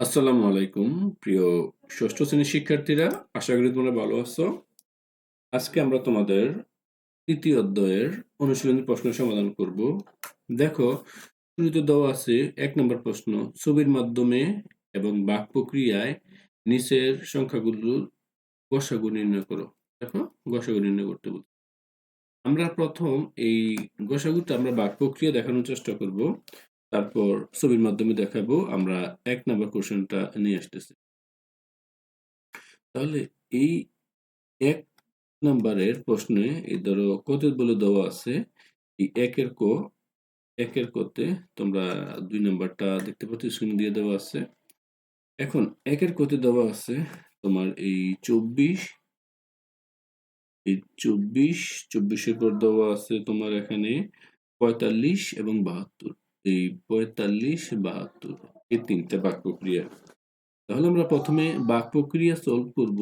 আসসালামু আলাইকুম, প্রিয় ষষ্ঠ শ্রেণির শিক্ষার্থীরা। আশা করি তোমরা ভালো আছো। আজকে আমরা তোমাদের তৃতীয় অধ্যায়ের অনুশীলনী প্রশ্ন সমাধান করব। দেখো, শুরুতে দেওয়া আছে এক নম্বর প্রশ্ন, ছবির মাধ্যমে এবং বাক প্রক্রিয়ায় নিচের সংখ্যাগুলোর গসাগু নির্ণয় করো। দেখো, গসাগু নির্ণয় করতে বলছে। আমরা প্রথম এই গসাগুটা আমরা বাক প্রক্রিয়া দেখানোর চেষ্টা করব। তারপর ছবির মাধ্যমে দেখাবো, আমরা এক নাম্বার কোশ্চেনটা নিয়ে আসতেছি। তাহলে এই এক নাম্বারের প্রশ্নে এই ধরো কত বলে দেওয়া আছে, এই একের ক, একের কতে তোমরা দুই নাম্বারটা দেখতে পাচ্ছ স্ক্রিন দিয়ে দেওয়া আছে। এখন একের কতে দেওয়া আছে তোমার এই চব্বিশ এই চব্বিশ, চব্বিশের পর দেওয়া আছে তোমার এখানে পঁয়তাল্লিশ এবং বাহাত্তর। এই পঁয়তাল্লিশ বাহাত্তর এই তিনটা বাক প্রক্রিয়া তাহলে আমরা প্রথমে বাক প্রক্রিয়া সলভ করব।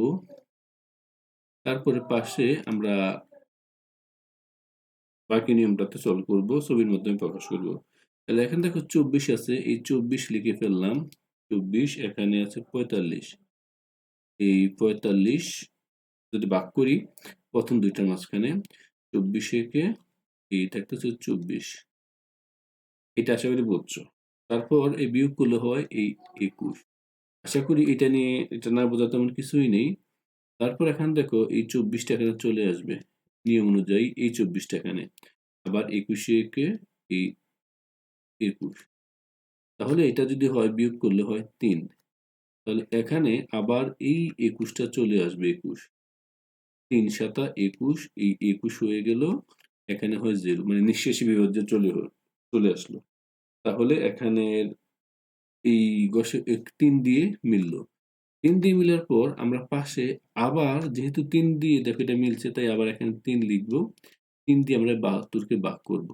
তারপরে পাশে আমরা বাকি নিয়মটাতে সলভ করব, ছবির মাধ্যমে প্রকাশ করব। তাহলে এখানে দেখো চব্বিশ আছে, এই চব্বিশ লিখে ফেললাম। চব্বিশ, এখানে আছে পঁয়তাল্লিশ। এই পঁয়তাল্লিশ যদি বাক করি, প্রথম দুইটার মাঝখানে, চব্বিশে কে এই থাকতেছে চব্বিশ। এটা আশা করি বুঝছ। তারপর এই বিয়োগ করলে হয় এই একুশ। আশা করি এটা নিয়ে এটা না বোঝা তেমন কিছুই নেই। তারপর এখানে দেখো এই চব্বিশটা এখানে চলে আসবে। নিয়ম অনুযায়ী এই চব্বিশটা এখানে। আবার একুশে একে এই একুশ। তাহলে এটা যদি হয় বিয়োগ করলে হয় তিন। তাহলে এখানে আবার এই একুশটা চলে আসবে একুশ। তিন সাতা একুশ, এই একুশ হয়ে গেল। এখানে হয় জিরো। মানে নিঃশেষী বিভাজ্য চলে চলে আসলো। তাহলে এখানে এই গসে তিন দিয়ে মিলল। তিন দিয়ে মিলার পর আমরা পাশে আবার যেহেতু তিন দিয়ে দেখো এটা মিলছে, তাই আবার এখানে তিন লিখব। তিন দিয়ে আমরা বাহাত্তরকে বাক করব।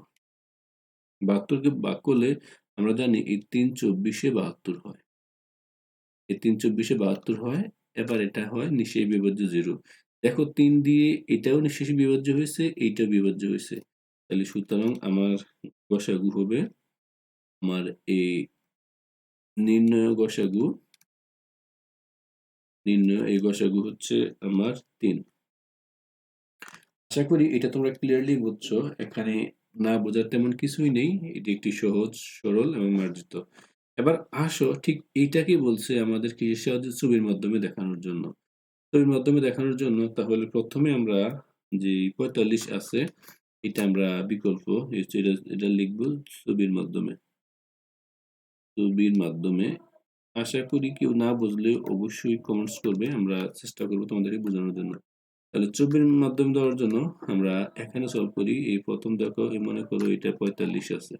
বাহাত্তরকে বাক করলে আমরা জানি এই তিন চব্বিশে বাহাত্তর হয়। এই তিন চব্বিশে বাহাত্তর হয়, এবার এটা হয় নিঃশেষ বিভাজ্য জিরো। দেখো তিন দিয়ে এটাও নিঃশেষ বিভাজ্য হয়েছে, এইটাও বিভাজ্য হয়েছে। তাহলে সুতরাং আমার গসাগু হবে। আমার এই নির্ণয় গসাগু, নির্ণয় এই গসাগু হচ্ছে আমার তিন। আশা করি এটা তোমরা ক্লিয়ারলি বুঝছ। এখানে না বোঝার তেমন কিছুই নেই। এটি একটি সহজ, সরল এবং মার্জিত। এবার আসো, ঠিক এইটাকে বলছে আমাদের কি সাহায্য ছবির মাধ্যমে দেখানোর জন্য। ছবির মাধ্যমে দেখানোর জন্য তাহলে প্রথমে আমরা যে পঁয়তাল্লিশ আছে এটা আমরা বিকল্প এটা লিখব ছবির মাধ্যমে। ছবির মাধ্যমে আশা করি কেউ না বুঝলে অবশ্যই কমেন্টস করবে, আমরা চেষ্টা করব তোমাদেরকে বোঝানোর জন্য। তাহলে ছবির মাধ্যমে দেওয়ার জন্য আমরা এখানে সলভ করি, এই প্রথম দেখো মনে করো এটা পঁয়তাল্লিশ আছে।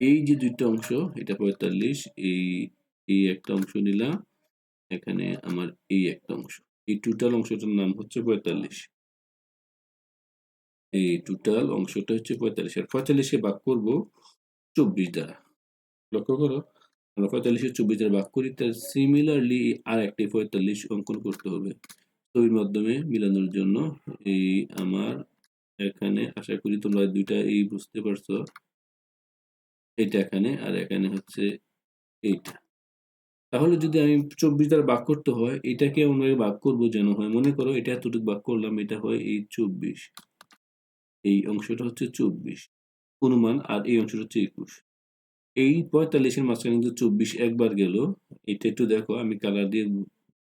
এই যে দুইটা অংশ, এটা পঁয়তাল্লিশ, এই এই একটা অংশ নিলাম, এখানে আমার এই একটা অংশ। এই টোটাল অংশটার নাম হচ্ছে পঁয়তাল্লিশ। এই টোটাল অংশটা হচ্ছে পঁয়তাল্লিশ আর পঁয়তাল্লিশে ভাগ করব চব্বিশ দ্বারা। লক্ষ্য করো, আমরা পঁয়তাল্লিশের চব্বিশ দ্বারা ভাগ করি তার সিমিলারলি আর একটি পঁয়তাল্লিশ অঙ্কন করতে হবে। ছবির মাধ্যমে মিলানোর জন্য এই আমার এখানে, আশা করি তোমরা দুইটা এই বুঝতে পারছ। এটা এখানে আর এখানে হচ্ছে এইটা। তাহলে যদি আমি চব্বিশ দ্বারা ভাগ করতে হয়, এটাকে আমরা ভাগ করব যেন হয়। মনে করো এটা এতটুকু ভাগ করলাম, এটা হয় এই চব্বিশ। এই অংশটা হচ্ছে চব্বিশ। অনুমান আর এই অংশটা হচ্ছে একুশ। এই পঁয়তাল্লিশের মাঝখানে কিন্তু চব্বিশ একবার গেল। এটা একটু দেখো, আমি কালার দিয়ে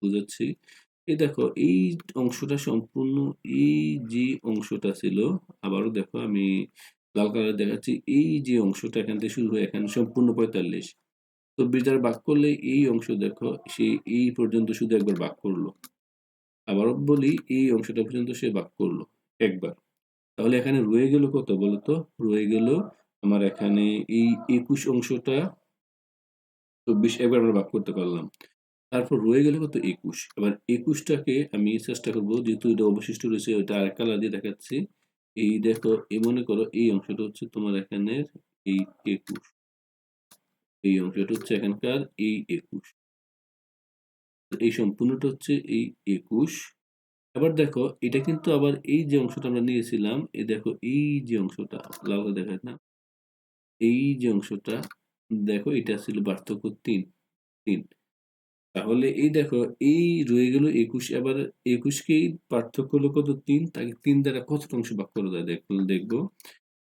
বুঝাচ্ছি। এই দেখো, এই অংশটা সম্পূর্ণ, এই যে অংশটা ছিল, আবারও দেখো, আমি লাল কালার দেখাচ্ছি, এই যে অংশটা এখান থেকে শুরু হয়ে, এখানে সম্পূর্ণ পঁয়তাল্লিশ। চব্বিশ দ্বারা বাক করলে এই অংশ দেখো, সে এই পর্যন্ত শুধু একবার বাক করল। আবারও বলি, এই অংশটা পর্যন্ত সে বাক করল, একবার। তাহলে এখানে রয়ে গেল কত বলতো? রয়ে গেল আমার এখানে এই একুশ অংশটা চব্বিশ, একবার আমরা ভাগ করতে পারলাম। তারপর রয়ে গেলে কত? একুশ। এবার একুশটাকে আমি চেষ্টা করব, যেহেতু এটা অবশিষ্ট রয়েছে, ওইটা আরেক কালার দিয়ে দেখাচ্ছি। এই দেখো, এই মনে করো, এই অংশটা হচ্ছে তোমার এখানের এই একুশ। এই অংশটা হচ্ছে এখানকার এই একুশ। এই সম্পূর্ণটা হচ্ছে এই একুশ। আবার দেখো, এটা কিন্তু আবার এই যে অংশটা আমরা নিয়েছিলাম এই দেখো এই যে অংশটা, লাল দেখা না? এই যে অংশটা, দেখো এটা ছিল পার্থক্য তিন তিন। তাহলে এই দেখো, এই রয়ে গেল একুশ, এবার একুশকেই পার্থক্য হলো কত তিন, তাকে তিন দ্বারা কত অংশ ভাগ করা যায় দেখ, দেখব।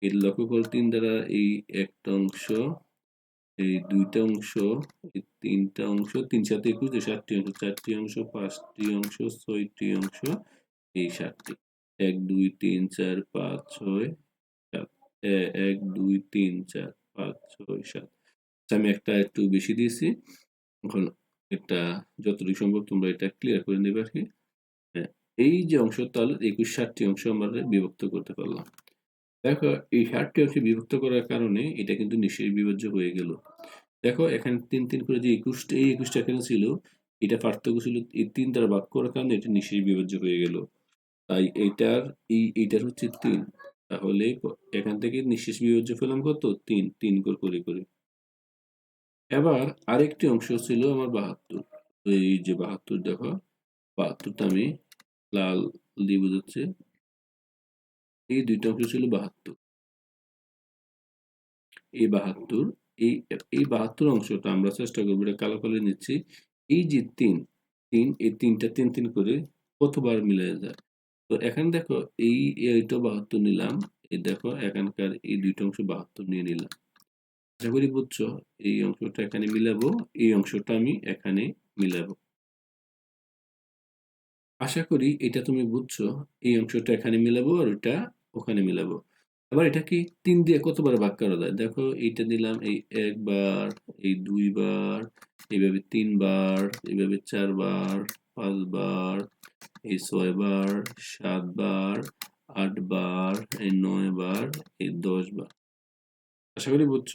এই লক্ষ্য করো তিন দ্বারা এই একটা অংশ এই দুইটা অংশ তিনটা অংশ তিন সাথে একুশ সাতটি অংশ চারটি অংশ পাঁচটি অংশ ছয়টি অংশ এই সাতটি। এক দুই তিন চার পাঁচ ছয় সাত। এক দুই তিন চার পাঁচ ছয় সাত। আচ্ছা, আমি একটা একটু বেশি দিয়েছি। এখন এটা যতটুকু সম্ভব তোমরা এটা ক্লিয়ার করে নেবে আর কি। হ্যাঁ, এই যে অংশ তাহলে একুশ ষাটটি অংশ আমরা বিভক্ত করতে পারলাম। দেখো, এই ষাটটি অংশে বিভক্ত করার কারণে এটা কিন্তু নিঃশেষ বিভাজ্য হয়ে গেল। দেখো, এখানে তিন তিন করে যে একুশটা এই একুশটা এখানে ছিল, এটা পার্থক্য ছিল এই তিন দ্বারা ভাগ করার কারণে এটা নিঃশেষ বিভাজ্য হয়ে গেল। তাই এইটার, এই, এইটার হচ্ছে তিন। তাহলে এখান থেকে নিঃশেষ বিভাজ্য পেলাম কত? তিন তিন করে করে করে। এবার আরেকটি অংশ ছিল আমার বাহাত্তর। এই যে বাহাত্তর, দেখো, বাহাত্তরটা আমি লাল দিয়ে বোঝাচ্ছে। এই দুইটা অংশ ছিল বাহাত্তর। এই বাহাত্তর, এই এই বাহাত্তর অংশটা আমরা চেষ্টা করব এটা কালো কালো নিচ্ছি। এই যে তিন তিন, এই তিনটা তিন তিন করে কতবার মিলে যায়? তো এখানে দেখো এই, এইটা বাহাত্তর নিলাম, এই দেখো এখানকার এই দুইটা অংশ বাহাত্তর নিয়ে নিলাম। আশা করি বুঝছ, এই অংশটা এখানে মিলাবো, এই অংশটা আমি এখানে মিলাবো। আশা করি এটা তুমি বুঝছ, এই অংশটা এখানে মিলাবো আর ওটা ওখানে মিলাবো। আবার এটা কি তিন দিয়ে কতবার ভাগ করা যায়? দেখো এইটা দিলাম এই একবার, এই দুইবার, এইভাবে তিনবার, এইভাবে চারবার, পাঁচবার, এই ছয়বার, সাতবার, আটবার, এই নয়বার, এই দশবার। আশা করি বুঝছ?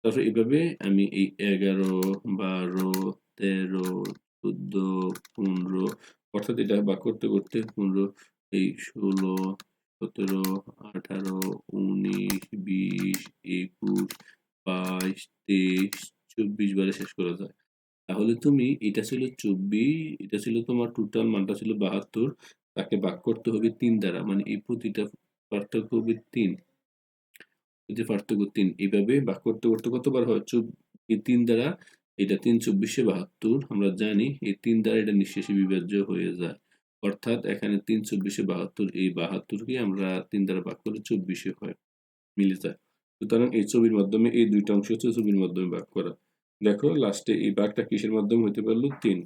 তারপর এইভাবে আমি এই এগারো, বারো, তেরো, চোদ্দ, পনেরো অর্থাৎ এটা ভাগ করতে করতে পনেরো, এই ষোলো, সতেরো, আঠারো, উনিশ, বিশ, একুশ, বাইশ, তেইশ, চব্বিশ বারে শেষ করা যায়। তাহলে তুমি এটা ছিল চব্বিশ, এটা ছিল তোমার টোটাল মানটা ছিল বাহাত্তর, তাকে ভাগ করতে হবে তিন দ্বারা মানে এই প্রতিটা পার্থক্য হবে তিন। পার্থক্য তিন, এইভাবে ভাগ করতে করতে কতবার হয়? চব- এই তিন দ্বারা এটা তিন চব্বিশে বাহাত্তর, আমরা জানি এই তিন দ্বারা এটা নিঃশেষে বিভাজ্য হয়ে যায়। অর্থাৎ এখানে তিন চব্বিশে বাহাত্তর, এই বাহাত্তরকে আমরা তিন দ্বারা ভাগ করে চব্বিশে হয়, মিলে যায়। সুতরাং এই ছবির মাধ্যমে এই দুইটা অংশ হচ্ছে ছবির মাধ্যমে ভাগ করা। দেখো, লাস্টে এই ভাগটা কিসের মাধ্যমে হতে পারল? তিন।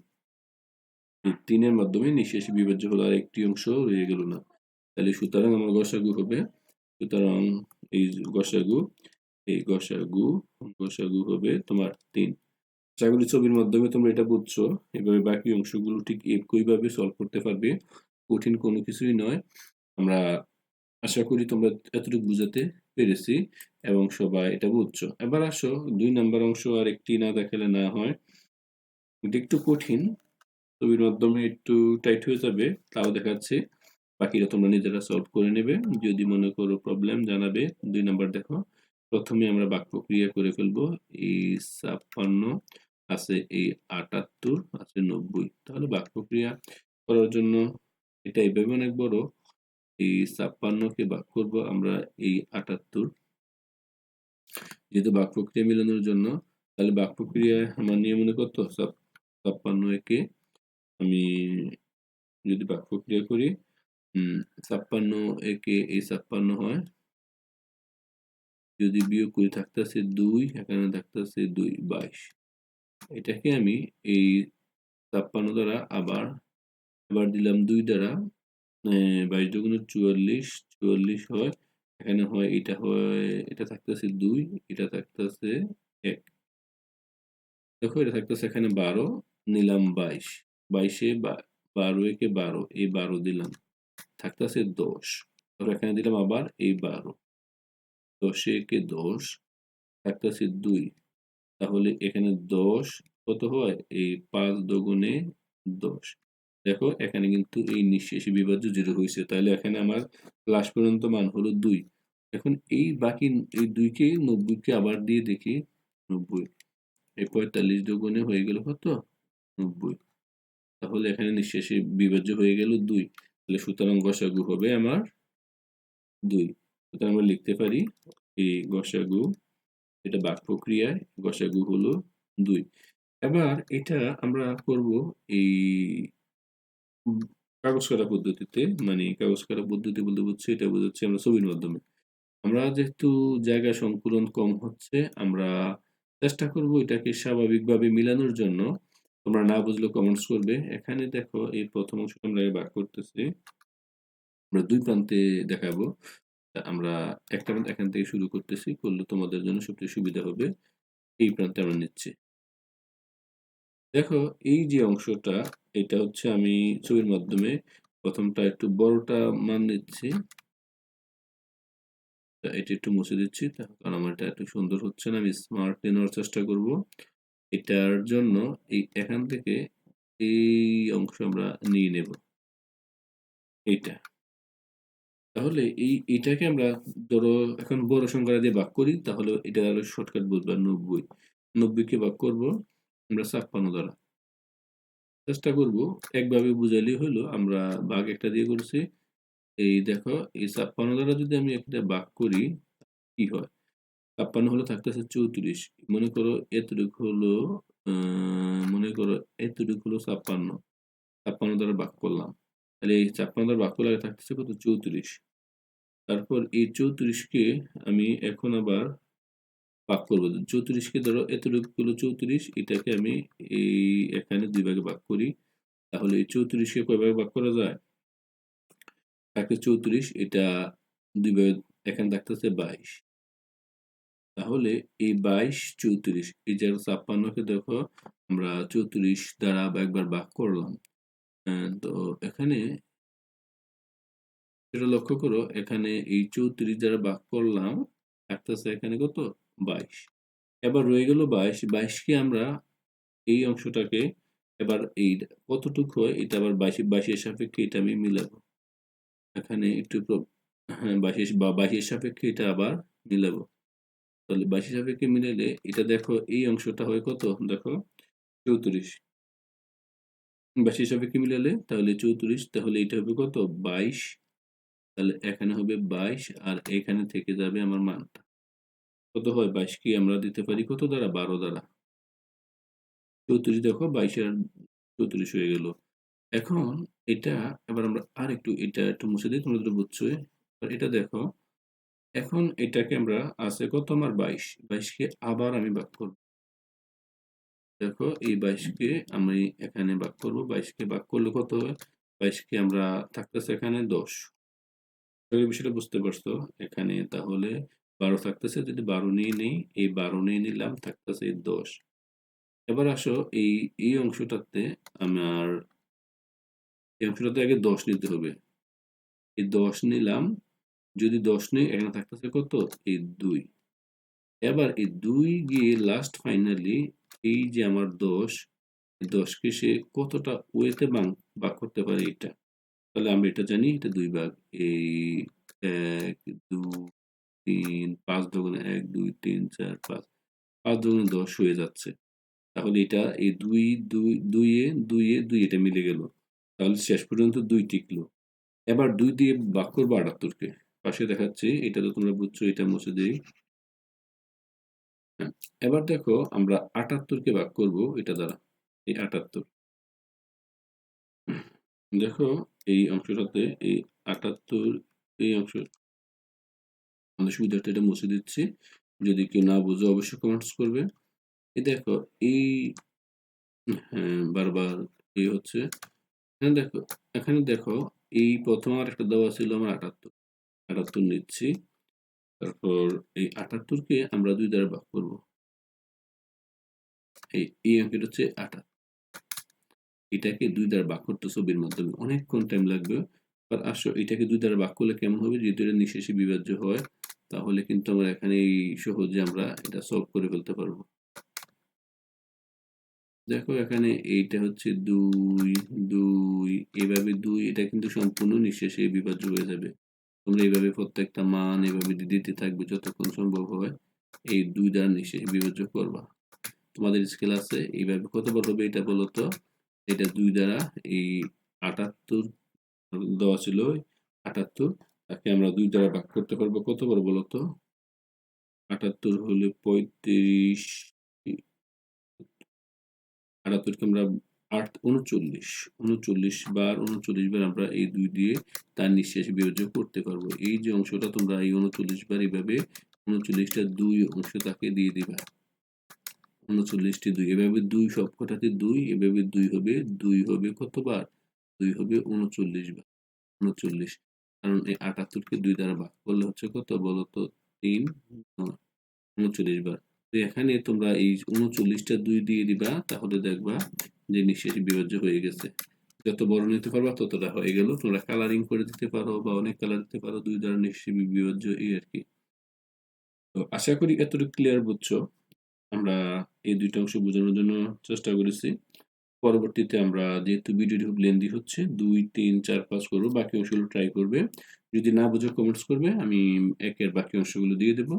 এই তিনের মাধ্যমে নিঃশেষে বিভাজ্য হলো আর একটি অংশ, রয়ে গেল না। তাহলে সুতরাং আমার গসাগু হবে, সুতরাং এই গসাগু এই গসাগু গসাগু হবে তোমার তিন। আশা ছবির মাধ্যমে তোমরা এটা বুঝছ। এভাবে বাকি অংশগুলো ঠিক একইভাবে সলভ করতে পারবে। কঠিন কোনো কিছুই নয়। আমরা আশা করি তোমরা এতটুকু বুঝাতে পেরেছি এবং সবাই এটা বুঝছ। এবার আসো, দুই নাম্বার অংশ আর একটি না দেখালে না হয়। এটা একটু কঠিন। ছবির মাধ্যমে একটু টাইট হয়ে যাবে, তাও দেখাচ্ছে। বাকিটা তোমরা নিজেরা সলভ করে নেবে। যদি মনে করো প্রবলেম জানাবে। দুই নাম্বার দেখো, প্রথমে আমরা বাক্য ক্রিয়া করে ফেলব। এই ছাপ্পান্ন আছে এই আটাত্তর, আছে নব্বই। তাহলে বাক্য ক্রিয়া করার জন্য এটা এইভাবে অনেক বড়, এই ছাপ্পান্নকে ভাগ করব আমরা এই আটাত্তর। যেহেতু বাক প্রক্রিয়া মিলানোর জন্য, তাহলে বাক প্রক্রিয়ায় আমার নিয়ম মনে ছাপ- ছাপ্পান্ন একে আমি যদি বাক প্রক্রিয়া করি ছাপ্পান্ন একে এই ছাপ্পান্ন হয়। যদি বিয়োগ করি, থাকতেছে দুই, এখানে থাকতেছে দুই, বাইশ। এটাকে আমি এই ছাপ্পান্ন দ্বারা আবার আবার দিলাম দুই দ্বারা বাইশ দুগুণ চুয়াল্লিশ চুয়াল্লিশ হয়, এখানে হয়, এটা হয়, এটা থাকতেছে দুই, এটা থাকতেছে এক। দেখো, এটা থাকতেছে এখানে বারো, নিলাম বাইশ, বাইশে বারো একে বারো, এই বারো দিলাম, থাকতেছে দশ। ধরো, এখানে দিলাম আবার এই বারো, দশে একে দশ, থাকতেছে দুই। তাহলে এখানে দশ কত হয়? এই পাঁচ দগুণে দশ। দেখো, এখানে কিন্তু এই নিঃশেষে বিভাজ্য জিরো হয়েছে। তাহলে এখানে আমার লাস্ট পর্যন্ত মান হলো দুই। এখন এই বাকি এই দুইকে নব্বইকে আবার দিয়ে দেখি। নব্বই। এই পঁয়তাল্লিশ দুগুণে হয়ে গেল কত? নব্বই। তাহলে এখানে নিঃশেষে বিভাজ্য হয়ে গেল দুই। তাহলে সুতরাং গসাগু হবে আমার দুই। সুতরাং আমরা লিখতে পারি এই গসাগু এটা ভাগ প্রক্রিয়ায় গসাগু হলো দুই এবার এটা আমরা করব এই কাগজ করা পদ্ধতিতে মানে কাগজ করা পদ্ধতি বলতে বুঝছি এটা বোঝাচ্ছি আমরা ছবির মাধ্যমে। আমরা যেহেতু জায়গা সংকুলন কম হচ্ছে, আমরা চেষ্টা করব এটাকে স্বাভাবিকভাবে মিলানোর জন্য। তোমরা না বুঝলে কমেন্টস করবে। এখানে দেখো এই প্রথম অংশটা আমরা ভাগ করতেছি। আমরা দুই প্রান্তে দেখাবো। আমরা একটা প্রান্ত এখান থেকে শুরু করতেছি। করলে তোমাদের জন্য সবচেয়ে সুবিধা হবে। এই প্রান্তে আমরা নিচ্ছি। দেখো, এই যে অংশটা, এটা হচ্ছে আমি ছবির মাধ্যমে ১ম টা একটু বড়টা মান নিচ্ছি। এটা একটু মুছে দিচ্ছি। কারণ আমার এটা একটু সুন্দর হচ্ছে না। আমি স্মার্টলি নেওয়ার চেষ্টা করব। এটার জন্য এই এখান থেকে এই অংশ আমরা নিয়ে নেব। এইটা। তাহলে এই, এটাকে আমরা ধরো এখন বড় সংখ্যা দিয়ে ভাগ করি, তাহলে এটা হলো শর্টকাট বুঝবা ৯০ ৯০ কে ভাগ করব, আমরা ৫৬ দ্বারা। চেষ্টা করব, একভাবে বুঝাইলেই হলো, আমরা ভাগ একটা দিয়ে করছি। এই দেখো, এই ৫৬ দ্বারা যদি আমি একটা ভাগ করি, কি হয়? ৫৬ হলো থাকতেছে ৩৪ মনে করো এতটুকু হলো মনে করো এতটুকু হলো ৫৬ ৫৬ দ্বারা ভাগ করলাম। তাহলে এই ৫৬ দ্বারা ভাগ করলে থাকতেছে কত ৩৪ তারপর এই চৌত্রিশকে আমি এখন আবার ভাগ করব চৌত্রিশকে ধরো এতটুকু হলো ৩৪ এটাকে আমি এই এখানে ২ ভাগে ভাগ করি। তাহলে এই ৩৪ কে কয় ভাগে ভাগ করা যায়? থাকে ৩৪ এটা দুই ভাগে এখানে থাকতেছে ২২ তাহলে এই ২২ ৩৪ এই যে ৫৬ কে দেখো, আমরা ৩৪ দ্বারা একবার ভাগ করলাম। তো এখানে এটা লক্ষ্য করো, এখানে এই ৩৪ দ্বারা ভাগ করলাম, থাকতেছে এখানে কত? ২২ এবার রয়ে গেল ২২ ২২ কে আমরা এই অংশটাকে এবার এই কতটুকু হয়? এটা আবার ২২ ২২ এর সাপেক্ষে এটা আমি মিলাবো। এখানে একটু হ্যাঁ ২২ বা, বাইশের সাপেক্ষে এটা আবার মিলাবো। তাহলে ২২ এর সাপেক্ষে মিলাইলে এটা দেখো, এই অংশটা হয় কত? দেখো ৩৪ ২২ এর সাপেক্ষে মিলালে তাহলে ৩৪ তাহলে এটা হবে কত ২২ তাহলে এখানে হবে ২২ আর এখানে থেকে যাবে আমার মানটা। কত হয় বাইশ কি আমরা দিতে পারি কত দ্বারা ১২ দ্বারা। ৩৪ দেখো ২২ আর ৩৪ হয়ে গেল। এখন এটা এবার আমরা আর একটু এটা একটু মুছে দিই, তোমরা বুঝছ। এটা দেখো, এখন এটাকে আমরা আছে কত আমার ২২ ২২ কে আবার আমি ভাগ করব। দেখো এই ২২ কে আমি এখানে ভাগ করব। ২২ কে ভাগ করলে কত হয়? ২২ কে আমরা থাকতেছে এখানে ১০ এই বিষয়টা বুঝতে পারছ? এখানে তাহলে ১২ থাকতেছে যদি ১২ নিয়ে নেই, এই ১২ নিয়ে নিলাম থাকতেছে ১০ এবার আসো এই, এই অংশটাতে আমার এই অংশটাতে আগে ১০ নিতে হবে। এই ১০ নিলাম। যদি ১০ নেই এখানে থাকতেছে কত? এই দুই এবার এই দুই গিয়ে লাস্ট ফাইনালি এই যে আমার ১০ এই ১০ কে সে কতটা ওয়েতে বাং ভাগ করতে পারে এটা। তাহলে আমরা এটা জানি এটা দুই ভাগ। এই ১, ২, ৩, ৫ দোগুণে ১, ২, ৩, ৪, ৫ ৫ দোগুণে ১০ হয়ে যাচ্ছে। তাহলে এটা এই ২, ২, ২ এ দুই এ ২ এটা মিলে গেল। তাহলে শেষ পর্যন্ত দুই টিকলো। এবার দুই দিয়ে ভাগ করব আটাত্তরকে পাশে দেখাচ্ছি এটা তো তোমরা বুঝছ এটা মুছে দেই। হ্যাঁ, এবার দেখো আমরা ৭৮ কে ভাগ করব এটা দ্বারা। এই ৭৮ দেখো এই অংশটাতে এই ৭৮ এই অংশ আমাদের সুবিধার্থে এটা মুছে দিচ্ছি। যদি কেউ না বুঝো অবশ্যই কমেন্টস করবে। এই দেখো এই হ্যাঁ, বারবার এই হচ্ছে এখানে দেখো এখানে দেখো এই প্রথম আর একটা দেওয়া ছিল আমার ৭৮ ৭৮ নিচ্ছি। তারপর এই ৭৮ কে আমরা ২ দ্বারা ভাগ করব। এই, এই অঙ্কটা হচ্ছে ৭৮ এটাকে ২ দ্বারা ভাগ করতে ছবির মাধ্যমে অনেকক্ষণ টাইম লাগবে। আর আসো এটাকে ২ দ্বারা ভাগ করলে কেমন হবে? যেহেতু এটা নিঃশেষে বিভাজ্য হয় তাহলে কিন্তু আমরা এখানে এই সহজে আমরা এটা সলভ করে ফেলতে পারব। দেখো এখানে এইটা হচ্ছে ২, ২ এভাবে দুই এটা কিন্তু সম্পূর্ণ নিঃশেষে বিভাজ্য হয়ে যাবে। তোমরা এইভাবে প্রত্যেকটা মান এভাবে দিতে থাকবে যতক্ষণ সম্ভব হয়। এই ২ দ্বারা নিঃশেষে বিভাজ্য করবা। তোমাদের স্কেল আছে এইভাবে কতবার হবে এটা বলো তো? এটা দুই দ্বারা এই ৭৮ দেওয়া ছিল ৭৮ তাকে আমরা দুই দ্বারা ভাগ করতে পারব কতবার বলো তো? আটাত্তর হলে পঁয়ত্রিশ, আটাত্তরকে আমরা আট উনচল্লিশ। উনচল্লিশ বার উনচল্লিশ বার আমরা এই দুই দিয়ে তার নিঃশেষ বিয়োজ্য করতে পারব। এই যে অংশটা তোমরা এই উনচল্লিশ বার এইভাবে উনচল্লিশটা দুই অংশ তাকে দিয়ে দিবা। উনচল্লিশটি দুই এভাবে দুই সবকটাতে দুই এভাবে দুই হবে দুই হবে কতবার? দুই হবে উনচল্লিশ বার। উনচল্লিশ। কারণ এই আটাত্তরকে দুই দ্বারা ভাগ করলে হচ্ছে কত? বলতো তিন উনচল্লিশ বার। তো এখানে তোমরা এই উনচল্লিশটা দুই দিয়ে দিবা তাহলে দেখবা যে নিঃশেষ বিভাজ্য হয়ে গেছে। যত বড় নিতে পারবা ততটা হয়ে গেল। তোমরা কালারিং করে দিতে পারো বা অনেক কালার দিতে পারো, দুই দ্বারা নিঃশেষ বিভাজ্য, এই আর কি। তো আশা করি এতটুকু ক্লিয়ার বুঝছ। আমরা এই দুইটা অংশ বোঝানোর জন্য চেষ্টা করেছি। পরবর্তীতে আমরা যেহেতু ভিডিওটি খুব লেন্দি হচ্ছে, দুই, তিন, চার, পাঁচ করব, বাকি অংশগুলো ট্রাই করবে। যদি না বুঝে কমেন্টস করবে, আমি একের বাকি অংশগুলো দিয়ে দেবো।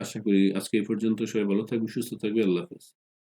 আশা করি আজকে এই পর্যন্ত সবাই ভালো থাকবে, সুস্থ থাকবে, আল্লাহ হাফেজ।